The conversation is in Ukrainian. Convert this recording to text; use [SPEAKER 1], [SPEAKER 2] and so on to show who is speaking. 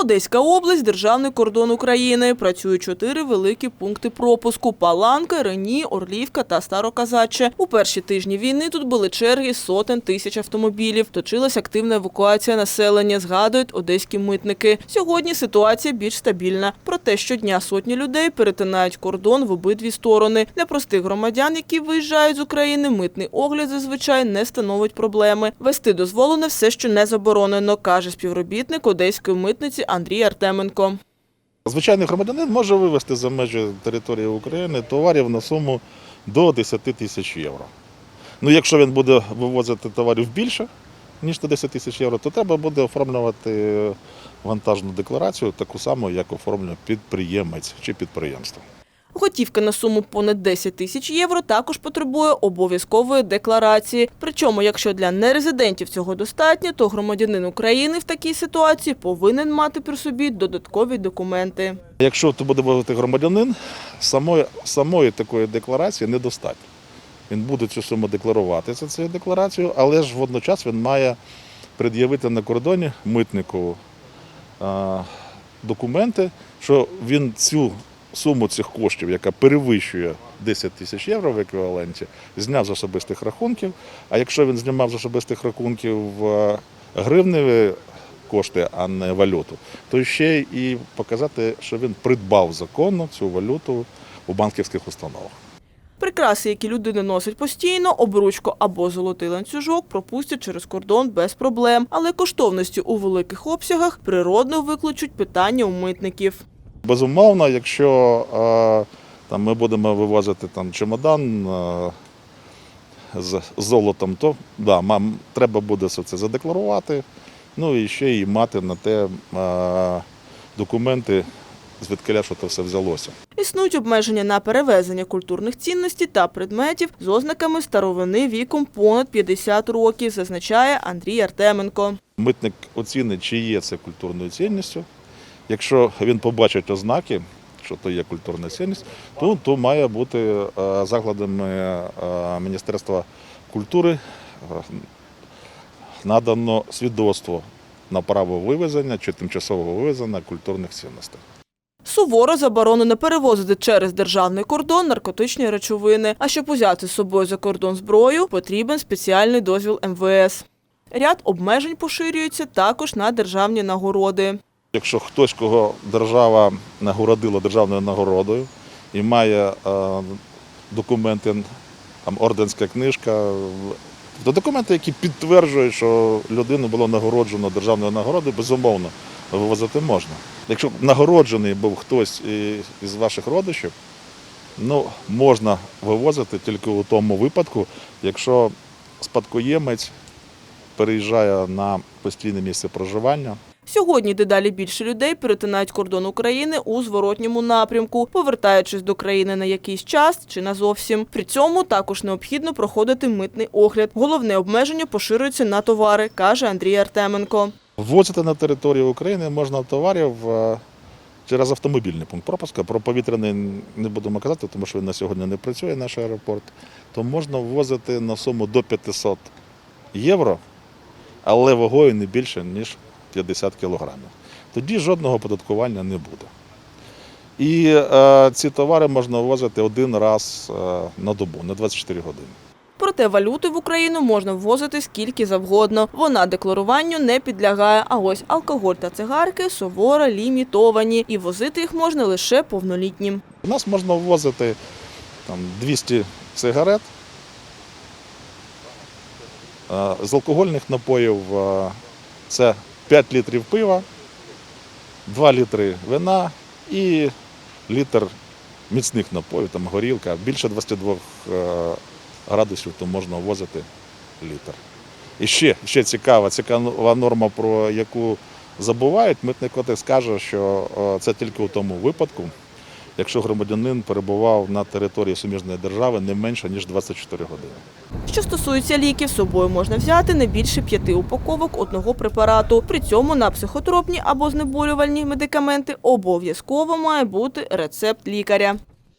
[SPEAKER 1] Одеська область – державний кордон України. Працюють чотири великі пункти пропуску – Паланка, Рені, Орлівка та Староказаче. У перші тижні війни тут були черги сотень тисяч автомобілів. Точилась активна евакуація населення, згадують одеські митники. Сьогодні ситуація більш стабільна. Проте щодня сотні людей перетинають кордон в обидві сторони. Для простих громадян, які виїжджають з України, митний огляд зазвичай не становить проблеми. Вести дозволено все, що не заборонено, каже співробітник одеської митниці Андрій Артеменко.
[SPEAKER 2] Звичайний громадянин може вивезти за межі території України товарів на суму до 10 тисяч євро. Ну, якщо він буде вивозити товарів більше, ніж на 10 тисяч євро, то треба буде оформлювати вантажну декларацію, таку саму, як оформлює підприємець чи підприємство.
[SPEAKER 1] Готівка на суму понад 10 тисяч євро також потребує обов'язкової декларації. Причому, якщо для нерезидентів цього достатньо, то громадянин України в такій ситуації повинен мати при собі додаткові документи.
[SPEAKER 2] Якщо то буде вивозити громадянин, самої, самої такої декларації недостатньо. Він буде цю суму декларувати за цією декларацією, але ж водночас він має пред'явити на кордоні митнику документи, що він цю суму цих коштів, яка перевищує 10 тисяч євро в еквіваленті, зняв з особистих рахунків. А якщо він знімав з особистих рахунків е, гривневі кошти, а не валюту, то ще і показати, що він придбав законно цю валюту у банківських установах.
[SPEAKER 1] Прикраси, які людина носить постійно, обручку або золотий ланцюжок пропустять через кордон без проблем. Але коштовності у великих обсягах природно викличуть питання у митників.
[SPEAKER 2] Безумовно, якщо е, там, ми будемо вивозити там, чемодан е, з золотом, то да, мам, треба буде все це задекларувати. Ну і ще й мати на те е, документи, звідки що це все взялося.
[SPEAKER 1] Існують обмеження на перевезення культурних цінностей та предметів з ознаками старовини віком понад 50 років, зазначає Андрій Артеменко.
[SPEAKER 2] Митник оцінить, чи є це культурною цінністю. Якщо він побачить ознаки, що то є культурна цінність, то, то має бути е, закладами е, Міністерства культури е, надано свідоцтво на право вивезення чи тимчасового вивезення культурних цінностей.
[SPEAKER 1] Суворо заборонено перевозити через державний кордон наркотичні речовини. А щоб узяти з собою за кордон зброю, потрібен спеціальний дозвіл МВС. Ряд обмежень поширюється також на державні нагороди.
[SPEAKER 2] Якщо хтось, кого держава нагородила державною нагородою і має е, документи, там орденська книжка, то документи, які підтверджують, що людину було нагороджено державною нагородою, безумовно, вивозити можна. Якщо нагороджений був хтось із ваших родичів, ну, можна вивозити тільки у тому випадку, якщо спадкоємець переїжджає на постійне місце проживання.
[SPEAKER 1] Сьогодні дедалі більше людей перетинають кордон України у зворотньому напрямку, повертаючись до країни на якийсь час чи на зовсім. При цьому також необхідно проходити митний огляд. Головне обмеження поширюється на товари, каже Андрій Артеменко.
[SPEAKER 2] Ввозити на територію України можна товарів е, через автомобільний пункт пропуска. Про повітряний не будемо казати, тому що він на сьогодні не працює, наш аеропорт. То можна ввозити на суму до 500 євро, але вагою не більше, ніж 50 кілограмів. Тоді жодного оподаткування не буде. І е, ці товари можна ввозити один раз е, на добу, на 24 години.
[SPEAKER 1] Проте валюти в Україну можна ввозити скільки завгодно. Вона декларуванню не підлягає. А ось алкоголь та цигарки суворо лімітовані, і возити їх можна лише повнолітнім.
[SPEAKER 2] У нас можна ввозити там, 200 сигарет. Е, З алкогольних напоїв е, це 5 літрів пива, 2 літри вина і літр міцних напоїв, там горілка. Більше 22 е, градусів то можна ввозити літр. І ще, ще цікава, цікава норма, про яку забувають. Митний кодекс каже, що е, це тільки у тому випадку, якщо громадянин перебував на території суміжної держави не менше ніж 24 години.
[SPEAKER 1] Що стосується ліків, собою можна взяти не більше п'яти упаковок одного препарату. При цьому на психотропні або знеболювальні медикаменти обов'язково має бути рецепт лікаря.